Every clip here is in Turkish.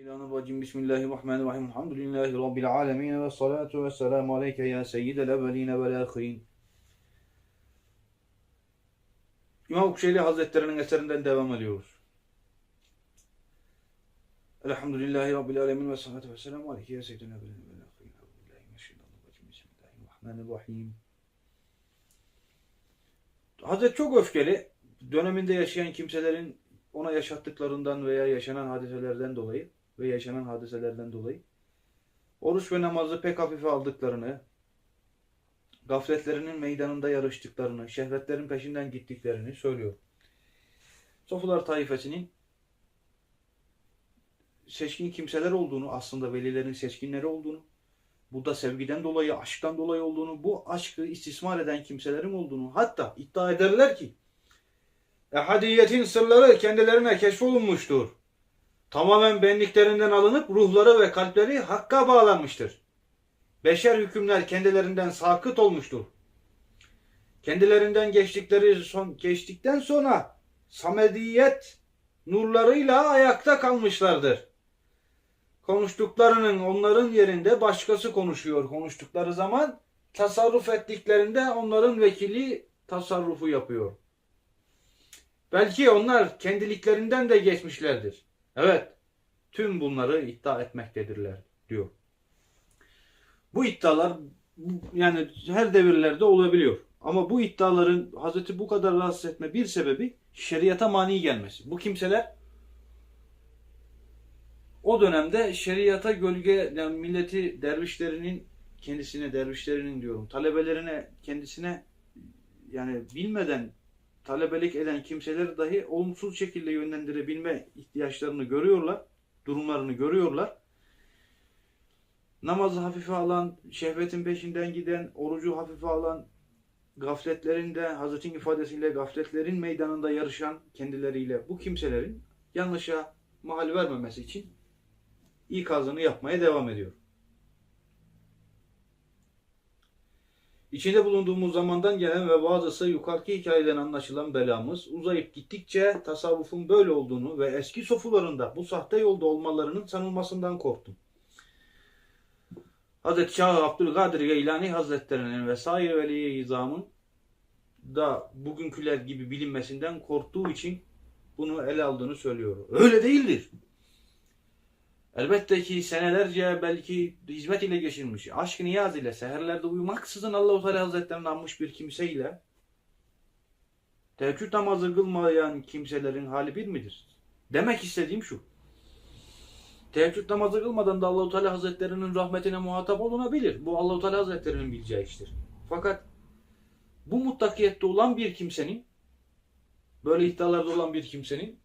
Bismillahirrahmanirrahim. Bismillahirrahmanirrahim. Elhamdülillahi Rabbil alemin. Ve salatu ve selamu aleyke ya seyyidel evveline vel ahirin. İmam Kuşeyri Hazretleri'nin eserinden devam ediyoruz. Elhamdülillahi Rabbil alemin ve salatu ve aleyke ya seyyidel evveline vel ahirin. Bismillahirrahmanirrahim. Hazret çok öfkeli. Döneminde yaşayan kimselerin ona yaşattıklarından veya yaşanan hadiselerden dolayı ve yaşanan hadiselerden dolayı oruç ve namazı pek hafife aldıklarını, gafletlerinin meydanında yarıştıklarını, şehvetlerin peşinden gittiklerini söylüyor. Sofular taifesinin seçkin kimseler olduğunu, aslında velilerin seçkinleri olduğunu, bu da sevgiden dolayı, aşktan dolayı olduğunu, bu aşkı istismar eden kimselerin olduğunu, hatta iddia ederler ki ehadiyetin sırları kendilerine keşfolunmuştur. Tamamen benliklerinden alınıp ruhları ve kalpleri hakka bağlanmıştır. Beşer hükümler kendilerinden sakıt olmuştur. Kendilerinden geçtikleri son geçtikten sonra samediyet nurlarıyla ayakta kalmışlardır. Konuştuklarının onların yerinde başkası konuşuyor. Konuştukları zaman tasarruf ettiklerinde onların vekili tasarrufu yapıyor. Belki onlar kendiliklerinden de geçmişlerdir. Evet, tüm bunları iddia etmektedirler diyor. Bu iddialar yani her devirlerde olabiliyor. Ama bu iddiaların Hazreti bu kadar rahatsız etme bir sebebi şeriata mani gelmesi. Bu kimseler o dönemde şeriata gölge yani milleti dervişlerinin kendisine dervişlerinin diyorum talebelerine kendisine yani bilmeden talebelik eden kimseler dahi olumsuz şekilde yönlendirebilme ihtiyaçlarını görüyorlar, durumlarını görüyorlar. Namazı hafife alan, şehvetin peşinden giden, orucu hafife alan, gafletlerinde, Hazretin ifadesiyle gafletlerin meydanında yarışan kendileriyle bu kimselerin yanlışa mahal vermemesi için ikazını yapmaya devam ediyor. İçinde bulunduğumuz zamandan gelen ve bazısı yukarıki hikayeden anlaşılan belamız uzayıp gittikçe tasavvufun böyle olduğunu ve eski sofularında bu sahte yolda olmalarının sanılmasından korktum. Hazreti Şah Abdülkadir Geylani Hazretlerinin ve sair veliye izamın da bugünküler gibi bilinmesinden korktuğu için bunu ele aldığını söylüyor. Öyle değildir. Elbette ki senelerce belki hizmet ile geçirmiş, aşk niyaz ile seherlerde uyumaksızın Allah-u Teala Hazretleri'ni anmış bir kimseyle teheccüd namazı kılmayan kimselerin hali bir midir? Demek istediğim şu. Teheccüd namazı kılmadan da Allah-u Teala Hazretleri'nin rahmetine muhatap olunabilir. Bu Allah-u Teala Hazretleri'nin bileceği iştir. Fakat bu muttakiyette olan bir kimsenin böyle iddialarda olan bir kimsenin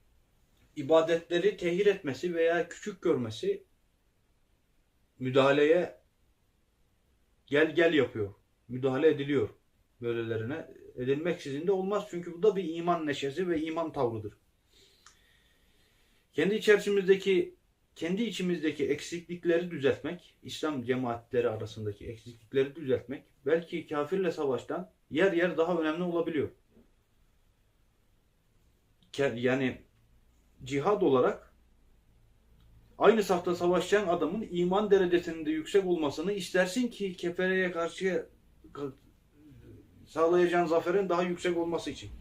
ibadetleri tehir etmesi veya küçük görmesi müdahaleye gel gel yapıyor. Müdahale ediliyor böylelerine. Edilmeksizin de olmaz çünkü bu da bir iman neşesi ve iman tavrıdır. Kendi içerisimizdeki kendi içimizdeki eksiklikleri düzeltmek, İslam cemaatleri arasındaki eksiklikleri düzeltmek belki kafirle savaştan yer yer daha önemli olabiliyor. Yani cihad olarak aynı safta savaşan adamın iman derecesinin de yüksek olmasını istersin ki kefereye karşı sağlayacağın zaferin daha yüksek olması için.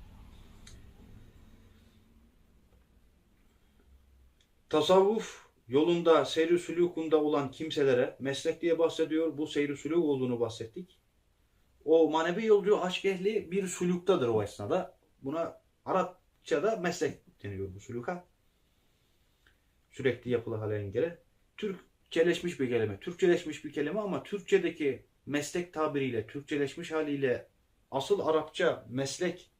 Tasavvuf yolunda, seyri sülükunda olan kimselere meslek diye bahsediyor. Bu seyri sülük olduğunu bahsettik. O manevi yolcu aşk ehli bir sülüktadır o esnada. Buna Arapçada meslek deniyor bu sülüka sürekli yapılı hale engele. Türkçeleşmiş bir kelime. Türkçeleşmiş bir kelime ama Türkçedeki meslek tabiriyle, Türkçeleşmiş haliyle asıl Arapça meslek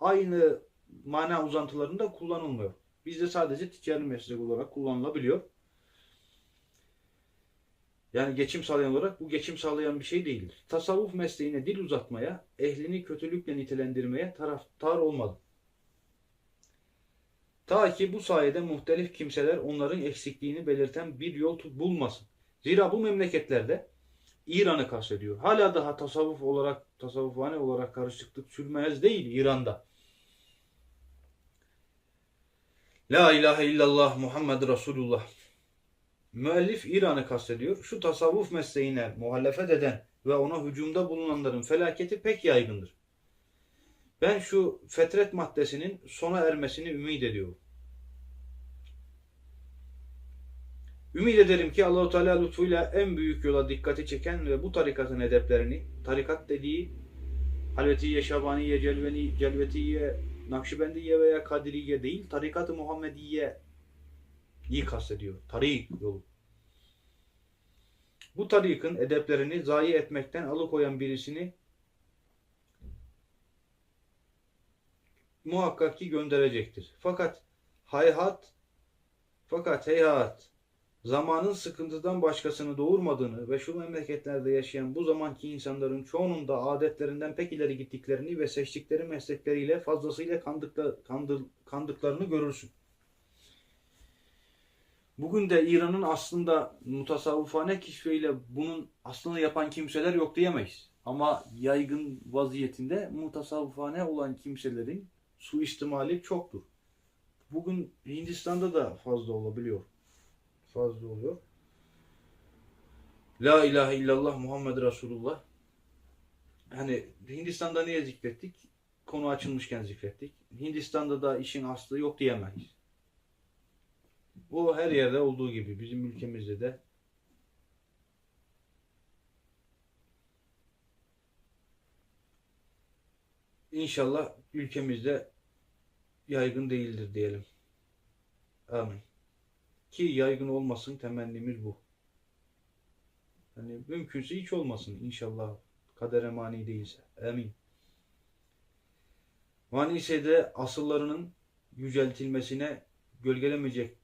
aynı mana uzantılarında kullanılmıyor. Bizde sadece ticari meslek olarak kullanılabiliyor. Yani geçim sağlayan olarak bu geçim sağlayan bir şey değildir. Tasavvuf mesleğine dil uzatmaya, ehlini kötülükle nitelendirmeye taraftar olmadı. Ta ki bu sayede muhtelif kimseler onların eksikliğini belirten bir yol bulmasın. Zira bu memleketlerde İran'ı kastediyor. Hala daha tasavvuf olarak, tasavvufane olarak karışıklık sürmez değil İran'da. La ilahe illallah Muhammed Resulullah. Müellif İran'ı kastediyor. Şu tasavvuf mesleğine muhalefet eden ve ona hücumda bulunanların felaketi pek yaygındır. Ben şu fetret maddesinin sona ermesini ümit ediyorum. Ümit ederim ki Allahu Teala lütfuyla en büyük yola dikkati çeken ve bu tarikatın edeplerini, tarikat dediği Halvetiye, Şabaniye, Celveni, Celvetiye, Nakşibendiye veya Kadiriye değil, tarikat-ı Muhammediye iyi kastediyor. Tarik yolu. Bu tarikın edeplerini zayi etmekten alıkoyan birisini muhakkak ki gönderecektir. Fakat hayhat fakat heyhat zamanın sıkıntıdan başkasını doğurmadığını ve şu memleketlerde yaşayan bu zamanki insanların çoğunun da adetlerinden pek ileri gittiklerini ve seçtikleri meslekleriyle fazlasıyla kandıkla, kandır, kandıklarını görürsün. Bugün de İran'ın aslında mutasavvufane keşfiyle bunun aslında yapan kimseler yok diyemeyiz. Ama yaygın vaziyetinde mutasavvufane olan kimselerin suistimali çoktur. Bugün Hindistan'da da fazla olabiliyor. Fazla oluyor. La ilahe illallah Muhammed Resulullah. Hani Hindistan'da niye zikrettik? Konu açılmışken zikrettik. Hindistan'da da işin aslı yok diyemeyiz. Bu her yerde olduğu gibi bizim ülkemizde de İnşallah ülkemizde yaygın değildir diyelim. Amin. Ki yaygın olmasın temennimiz bu. Hani mümkünse hiç olmasın inşallah kadere mani değilse. Amin. Mani ise de asıllarının yüceltilmesine gölgelemeyecek,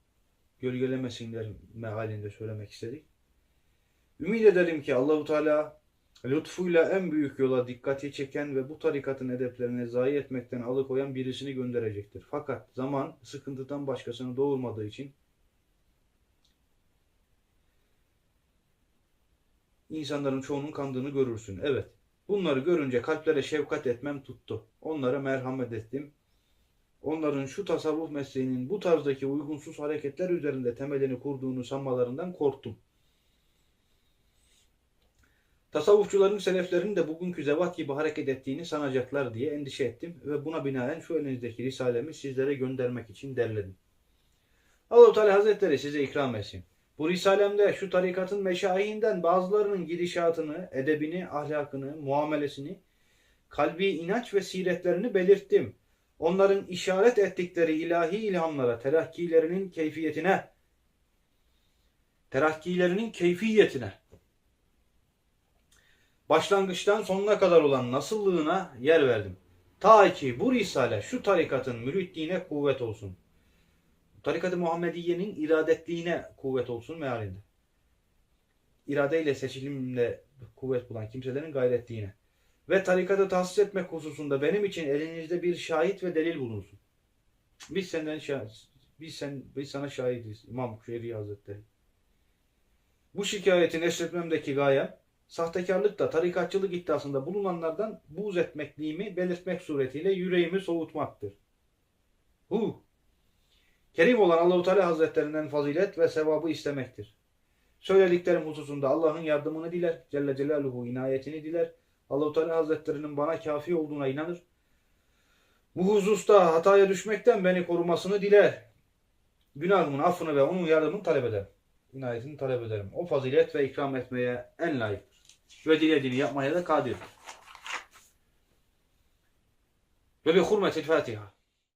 gölgelemesinler mealinde söylemek istedik. Ümit ederim ki Allahu Teala lütfuyla en büyük yola dikkati çeken ve bu tarikatın edeplerini zayi etmekten alıkoyan birisini gönderecektir. Fakat zaman sıkıntıdan başkasını doğurmadığı için insanların çoğunun kandığını görürsün. Evet. Bunları görünce kalplere şefkat etmem tuttu. Onlara merhamet ettim. Onların şu tasavvuf mesleğinin bu tarzdaki uygunsuz hareketler üzerinde temelini kurduğunu sanmalarından korktum. Tasavvufçuların seleflerin de bugünkü zevat gibi hareket ettiğini sanacaklar diye endişe ettim ve buna binaen şu elinizdeki risalemi sizlere göndermek için derledim. Allah-u Teala Hazretleri size ikram etsin. Bu risalemde şu tarikatın meşayihinden bazılarının gidişatını, edebini, ahlakını, muamelesini, kalbi inanç ve siretlerini belirttim. Onların işaret ettikleri ilahi ilhamlara, terakkilerinin keyfiyetine, terakkilerinin keyfiyetine, başlangıçtan sonuna kadar olan nasıllığına yer verdim. Ta ki bu risale şu tarikatın müritliğine kuvvet olsun. Tarikat-ı Muhammediye'nin iradetliğine kuvvet olsun mealinde. İradeyle seçilimle kuvvet bulan kimselerin gayretliğine. Ve tarikatı tahsis etmek hususunda benim için elinizde bir şahit ve delil bulunsun. Biz senden şahit, biz sen biz sana şahidiz İmam Kuşeyri Hazretleri. Bu şikayeti neşretmemdeki gayem sahtekarlıkta, tarikatçılık iddiasında bulunanlardan buğz etmekliğimi belirtmek suretiyle yüreğimi soğutmaktır. Hu! Kerim olan Allahu Teala Hazretlerinden fazilet ve sevabı istemektir. Söylediklerim hususunda Allah'ın yardımını diler, Celle Celaluhu inayetini diler. Allahu Teala Hazretlerinin bana kafi olduğuna inanır. Bu hususta hataya düşmekten beni korumasını diler. Günahımın affını ve onun yardımını talep ederim. İnayetini talep ederim. O fazilet ve ikram etmeye en layıktır. Ve dilediğini yapmaya da kadir. Ve bi hurmetil Fatiha.